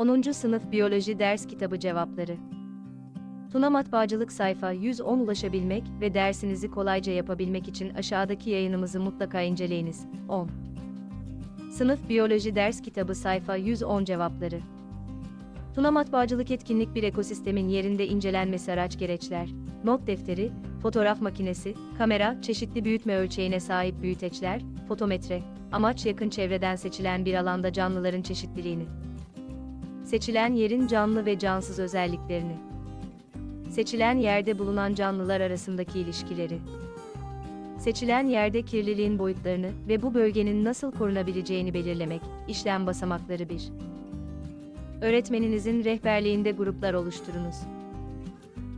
10. Sınıf Biyoloji Ders Kitabı Cevapları Tuna Matbaacılık sayfa 110 ulaşabilmek ve dersinizi kolayca yapabilmek için aşağıdaki yayınımızı mutlaka inceleyiniz. 10. Sınıf Biyoloji Ders Kitabı sayfa 110 cevapları Tuna Matbaacılık etkinlik bir ekosistemin yerinde incelenmesi araç gereçler, not defteri, fotoğraf makinesi, kamera, çeşitli büyütme ölçeğine sahip büyüteçler, fotometre, amaç yakın çevreden seçilen bir alanda canlıların çeşitliliğini, seçilen yerin canlı ve cansız özelliklerini, seçilen yerde bulunan canlılar arasındaki ilişkileri, seçilen yerde kirliliğin boyutlarını ve bu bölgenin nasıl korunabileceğini belirlemek, işlem basamakları 1. Öğretmeninizin rehberliğinde gruplar oluşturunuz.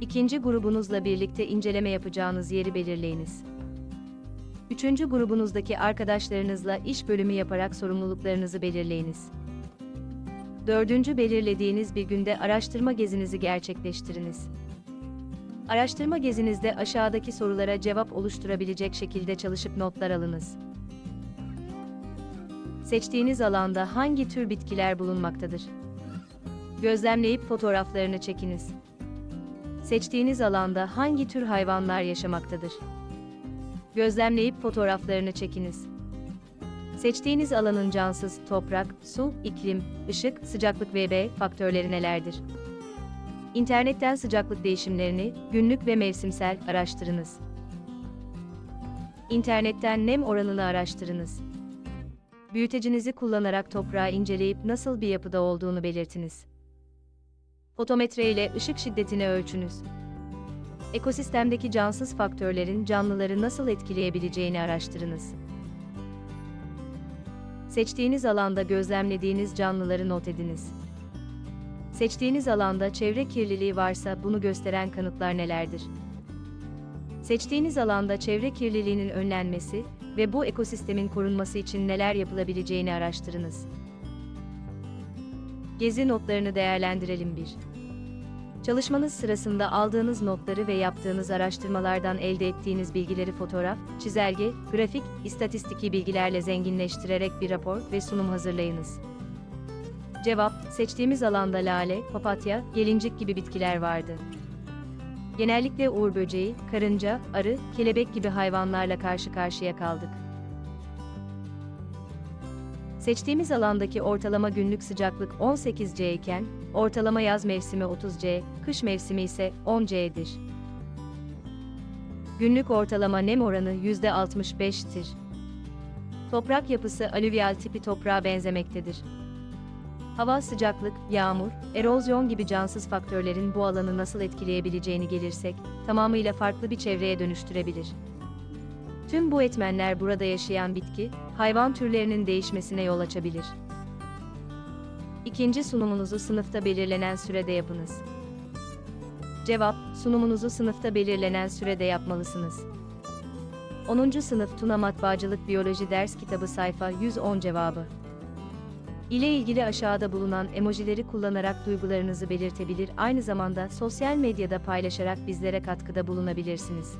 İkinci grubunuzla birlikte inceleme yapacağınız yeri belirleyiniz. Üçüncü grubunuzdaki arkadaşlarınızla iş bölümü yaparak sorumluluklarınızı belirleyiniz. Dördüncü belirlediğiniz bir günde araştırma gezinizi gerçekleştiriniz. Araştırma gezinizde aşağıdaki sorulara cevap oluşturabilecek şekilde çalışıp notlar alınız. Seçtiğiniz alanda hangi tür bitkiler bulunmaktadır? Gözlemleyip fotoğraflarını çekiniz. Seçtiğiniz alanda hangi tür hayvanlar yaşamaktadır? Gözlemleyip fotoğraflarını çekiniz. Seçtiğiniz alanın cansız, toprak, su, iklim, ışık, sıcaklık ve B faktörleri nelerdir? İnternetten sıcaklık değişimlerini, günlük ve mevsimsel araştırınız. İnternetten nem oranını araştırınız. Büyütecinizi kullanarak toprağı inceleyip nasıl bir yapıda olduğunu belirtiniz. Fotometre ile ışık şiddetini ölçünüz. Ekosistemdeki cansız faktörlerin canlıları nasıl etkileyebileceğini araştırınız. Seçtiğiniz alanda gözlemlediğiniz canlıları not ediniz. Seçtiğiniz alanda çevre kirliliği varsa bunu gösteren kanıtlar nelerdir? Seçtiğiniz alanda çevre kirliliğinin önlenmesi ve bu ekosistemin korunması için neler yapılabileceğini araştırınız. Gezi notlarını değerlendirelim bir. Çalışmanız sırasında aldığınız notları ve yaptığınız araştırmalardan elde ettiğiniz bilgileri fotoğraf, çizelge, grafik, istatistiki bilgilerle zenginleştirerek bir rapor ve sunum hazırlayınız. Cevap, seçtiğimiz alanda lale, papatya, gelincik gibi bitkiler vardı. Genellikle uğur böceği, karınca, arı, kelebek gibi hayvanlarla karşı karşıya kaldık. Seçtiğimiz alandaki ortalama günlük sıcaklık 18 C iken, ortalama yaz mevsimi 30 C, kış mevsimi ise 10 C'dir. Günlük ortalama nem oranı %65'tir. Toprak yapısı alüvyal tipi toprağa benzemektedir. Hava sıcaklık, yağmur, erozyon gibi cansız faktörlerin bu alanı nasıl etkileyebileceğini gelirsek, tamamıyla farklı bir çevreye dönüştürebilir. Tüm bu etmenler burada yaşayan bitki, hayvan türlerinin değişmesine yol açabilir. İkinci sunumunuzu sınıfta belirlenen sürede yapınız. Cevap, sunumunuzu sınıfta belirlenen sürede yapmalısınız. 10. Sınıf Tuna Matbaacılık Biyoloji Ders Kitabı sayfa 110 cevabı. ile ilgili aşağıda bulunan emojileri kullanarak duygularınızı belirtebilir aynı zamanda sosyal medyada paylaşarak bizlere katkıda bulunabilirsiniz.